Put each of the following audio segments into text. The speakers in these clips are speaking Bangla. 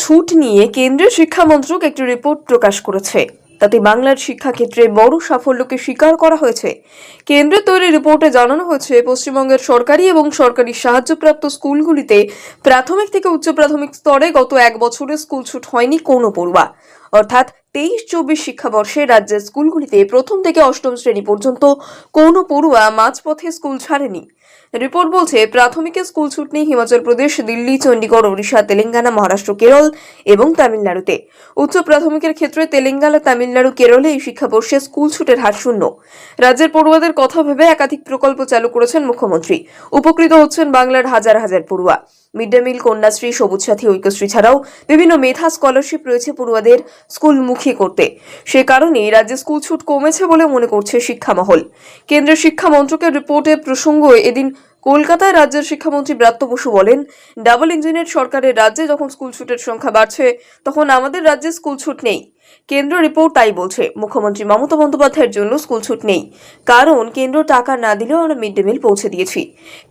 ছুট নিয়ে কেন্দ্রীয় শিক্ষামন্ত্রক একটি রিপোর্ট প্রকাশ করেছে। তাতে বাংলার শিক্ষাক্ষেত্রে বড় সাফল্যকে স্বীকার করা হয়েছে। কেন্দ্রের তৈরি রিপোর্টে জানানো হয়েছে, পশ্চিমবঙ্গের সরকারি এবং সরকারি সাহায্যপ্রাপ্ত স্কুলগুলিতে প্রাথমিক থেকে উচ্চ প্রাথমিক স্তরে গত এক বছরে স্কুল ছুট হয়নি কোনো পড়ুয়া। অর্থাৎ তেইশ চব্বিশ শিক্ষাবর্ষে রাজ্যের স্কুলগুলিতে প্রথম থেকে অষ্টম শ্রেণি পর্যন্ত কোনো পড়ুয়া মাঝপথে স্কুল ছাড়েনি। রিপোর্ট বলছে, প্রাথমিকে স্কুল ছুট নেই হিমাচল প্রদেশ, দিল্লি চণ্ডীগড় ওড়িশা, তেলেঙ্গানা, মহারাষ্ট্র, কেরল এবং তামিলনাড়ুতে। উচ্চ প্রাথমিকের ক্ষেত্রে তেলেঙ্গানা, তামিলনাড়ু, কেরলে এই শিক্ষাবর্ষে স্কুল ছুটের হার শূন্য। রাজ্যের পড়ুয়াদের কথা ভেবে একাধিক প্রকল্প চালু করেছেন মুখ্যমন্ত্রী। উপকৃত হচ্ছেন বাংলার হাজার হাজার পড়ুয়া। মিড ডে মিল, কন্যাশ্রী, সবুজ সাথী, ঐক্যশ্রী ছাড়াও বিভিন্ন মেধা স্কলারশিপ রয়েছে পড়ুয়াদের স্কুলমুখী করতে। সে কারণেই রাজ্যে স্কুল ছুট কমেছে বলে মনে করছে শিক্ষামহল। কেন্দ্রের শিক্ষা মন্ত্রকের রিপোর্টে প্রসঙ্গ এদিন কলকাতায় রাজ্যের শিক্ষামন্ত্রী ব্রাত্য বসু বলেন, ডাবল ইঞ্জিনের সরকারের রাজ্যে যখন স্কুল ছুটের সংখ্যা বাড়ছে, তখন আমাদের রাজ্যে স্কুল ছুট নেই। কেন্দ্র রিপোর্ট তাই বলছে, মুখ্যমন্ত্রী মমতা বন্দ্যোপাধ্যায়ের জন্য স্কুল ছুট নেই। কারণ কেন্দ্র টাকা না দিলেও আমরা মিড ডে মিল পৌঁছে দিয়েছি।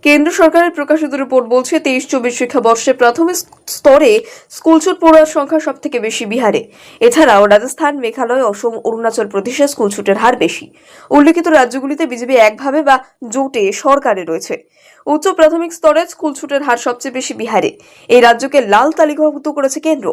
কেন্দ্র সরকারের প্রকাশিত রিপোর্ট বলছে, তেইশ চব্বিশ শিক্ষাবর্ষে প্রাথমিক স্তরে স্কুল ছুট পড়ুয়ার সংখ্যা সব থেকে বেশি বিহারে। এছাড়াও রাজস্থান, মেঘালয়, অসম, অরুণাচল প্রদেশে স্কুল ছুটের হার বেশি। উল্লেখিত রাজ্যগুলিতে বিজেপি একভাবে বা জোটে সরকারে রয়েছে। উচ্চ প্রাথমিক স্তরে স্কুল ছুটের হার সবচেয়ে বেশি বিহারে। এই রাজ্যকে লাল তালিকাভুক্ত করেছে কেন্দ্র।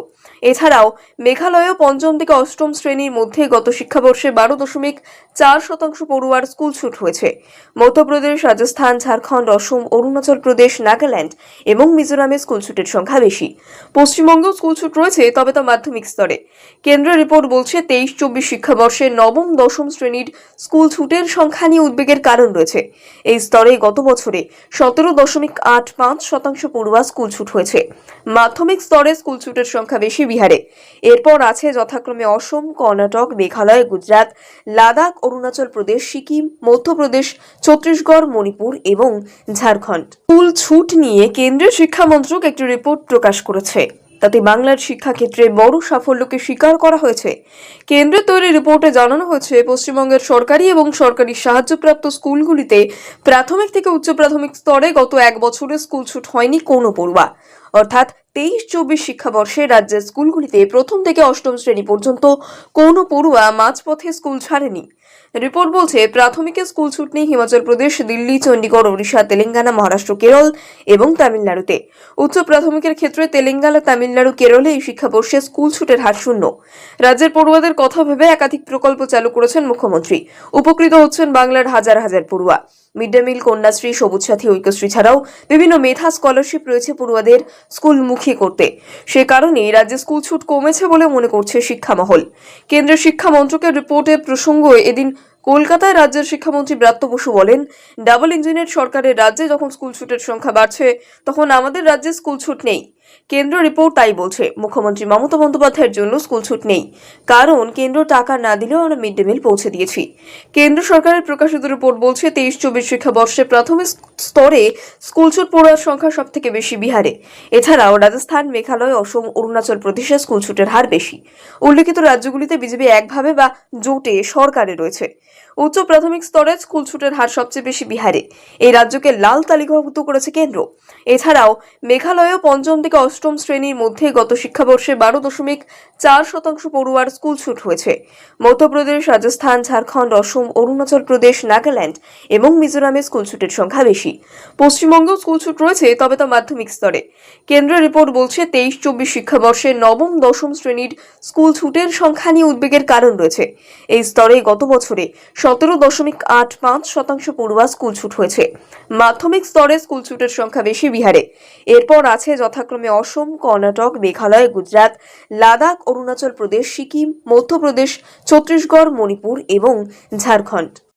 এছাড়াও মেঘালয়েও পঞ্চম থেকে অষ্টম শ্রেণির মধ্যে গত শিক্ষাবর্ষে বারো দশমিক চার শতাংশ পড়ুয়ার স্কুল ছুট হয়েছে। মধ্যপ্রদেশ, রাজস্থান, ঝাড়খণ্ড, অসম, অরুণাচল প্রদেশ, নাগাল্যান্ড এবং মিজোরামে স্কুল ছুটের সংখ্যা বেশি। পশ্চিমবঙ্গেও স্কুল ছুট রয়েছে, তবে তা মাধ্যমিক স্তরে। কেন্দ্রের রিপোর্ট বলছে, তেইশ চব্বিশ শিক্ষাবর্ষে নবম, দশম শ্রেণির স্কুল ছুটের সংখ্যা নিয়ে উদ্বেগের কারণ রয়েছে। এই স্তরে গত বছরে সতেরো দশমিক আট পাঁচ শতাংশ পড়ুয়া স্কুল ছুট হয়েছে। মাধ্যমিক স্তরে স্কুল ছুটের সংখ্যা বেশি বিহারে। এরপর আছে যথাক্রমে অসম, কর্ণাটক, মেঘালয়, গুজরাট, লাদাখ, অরুণাচল প্রদেশ, সিকিম, মধ্যপ্রদেশ, ছত্তিশগড়, মণিপুর এবং ঝাড়খণ্ড। স্কুল ছুট নিয়ে কেন্দ্রীয় শিক্ষা মন্ত্রক একটি রিপোর্ট প্রকাশ করেছে। তাতে বাংলার শিক্ষাক্ষেত্রে বড় সাফল্যকে স্বীকার করা হয়েছে। কেন্দ্রের তৈরি রিপোর্টে জানানো হয়েছে, পশ্চিমবঙ্গের সরকারি এবং সরকারি সাহায্যপ্রাপ্ত স্কুলগুলিতে প্রাথমিক থেকে উচ্চ প্রাথমিক স্তরে গত এক বছরে স্কুল ছুট হয়নি কোনো পড়ুয়া। অর্থাৎ তেইশ চব্বিশ শিক্ষাবর্ষে রাজ্যের স্কুলগুলিতে প্রথম থেকে অষ্টম শ্রেণি পর্যন্ত কোনো পড়ুয়া মাঝপথে স্কুল ছাড়েনি। রিপোর্ট বলছে, প্রাথমিকে স্কুল ছুট নেই হিমাচল প্রদেশ, দিল্লি চণ্ডীগড় ওড়িশা, তেলেঙ্গানা, মহারাষ্ট্র, কেরল এবং তামিলনাড়ুতে। উচ্চ প্রাথমিকের ক্ষেত্রে তেলেঙ্গানা, তামিলনাড়ু, কেরলে এই শিক্ষাবর্ষে স্কুল ছুটের হার শূন্য। রাজ্যের পড়ুয়াদের কথা ভেবে একাধিক প্রকল্প চালু করেছেন মুখ্যমন্ত্রী। উপকৃত হচ্ছেন বাংলার হাজার হাজার পড়ুয়া। মিড ডে মিল, কন্যাশ্রী, সবুজ সাথী, ঐক্যশ্রী ছাড়াও বিভিন্ন মেধা স্কলারশিপ রয়েছে পড়ুয়াদের। স্কুলমুখী করতে। সে কারণেই রাজ্যে স্কুল ছুট কমেছে বলে মনে করছে শিক্ষামহল। কেন্দ্রের শিক্ষা মন্ত্রকের রিপোর্টে প্রসঙ্গ এদিন কলকাতায় রাজ্যের শিক্ষামন্ত্রী ব্রাত্য বসু বলেন, ডাবল ইঞ্জিনের সরকারের রাজ্যে যখন স্কুল ছুটের সংখ্যা বাড়ছে, তখন আমাদের রাজ্যে স্কুল ছুট নেই। কেন্দ্র রিপোর্ট তাই বলছে, মুখ্যমন্ত্রী মমতা বন্দ্যোপাধ্যায়ের জন্য স্কুল ছুট নেই। কারণ কেন্দ্র টাকা না দিলেও আমরা মিড ডে মিল পৌঁছে দিয়েছি। কেন্দ্র সরকারের প্রকাশিত রিপোর্ট বলছে তেইশ চব্বিশ শিক্ষাবর্ষে প্রাথমিক স্তরে স্কুল ছুট পড়ুয়ার সংখ্যা সব থেকে বেশি বিহারে। এছাড়াও রাজস্থান, মেঘালয়, অসম, অরুণাচল প্রদেশে স্কুল ছুটের হার বেশি। উল্লেখিত রাজ্যগুলিতে বিজেপি একভাবে বা জোটে সরকারে রয়েছে। উচ্চ প্রাথমিক স্তরে স্কুল ছুটের হার সবচেয়ে বেশি বিহারে। এই রাজ্যকে লাল তালিকাভুক্ত করেছে কেন্দ্র। এছাড়াও মেঘালয়েও পঞ্চম থেকে অষ্টম শ্রেণির মধ্যে গত শিক্ষাবর্ষে বারো দশমিক চার শতাংশ পড়ুয়ার স্কুল ছুট হয়েছে। মধ্যপ্রদেশ, রাজস্থান, ঝাড়খণ্ড, অসম, অরুণাচল প্রদেশ, নাগাল্যান্ড এবং মিজোরামে স্কুল ছুটের সংখ্যা বেশি। পশ্চিমবঙ্গেও স্কুল ছুট রয়েছে, তবে তা মাধ্যমিক স্তরে। কেন্দ্রের রিপোর্ট বলছে, তেইশ চব্বিশ শিক্ষাবর্ষে নবম, দশম শ্রেণির স্কুল ছুটের সংখ্যা নিয়ে উদ্বেগের কারণ রয়েছে। এই স্তরে গত বছরে সতেরো দশমিক আট পাঁচ শতাংশ পড়ুয়া স্কুল ছুট হয়েছে। মাধ্যমিক স্তরে স্কুল ছুটের সংখ্যা বেশি বিহারে। এরপর আছে যথাক্রমে অসম, কর্ণাটক, মেঘালয়, গুজরাট, লাদাখ, অরুণাচল প্রদেশ, সিকিম, মধ্যপ্রদেশ, ছত্তিশগড়, মণিপুর এবং ঝাড়খণ্ড।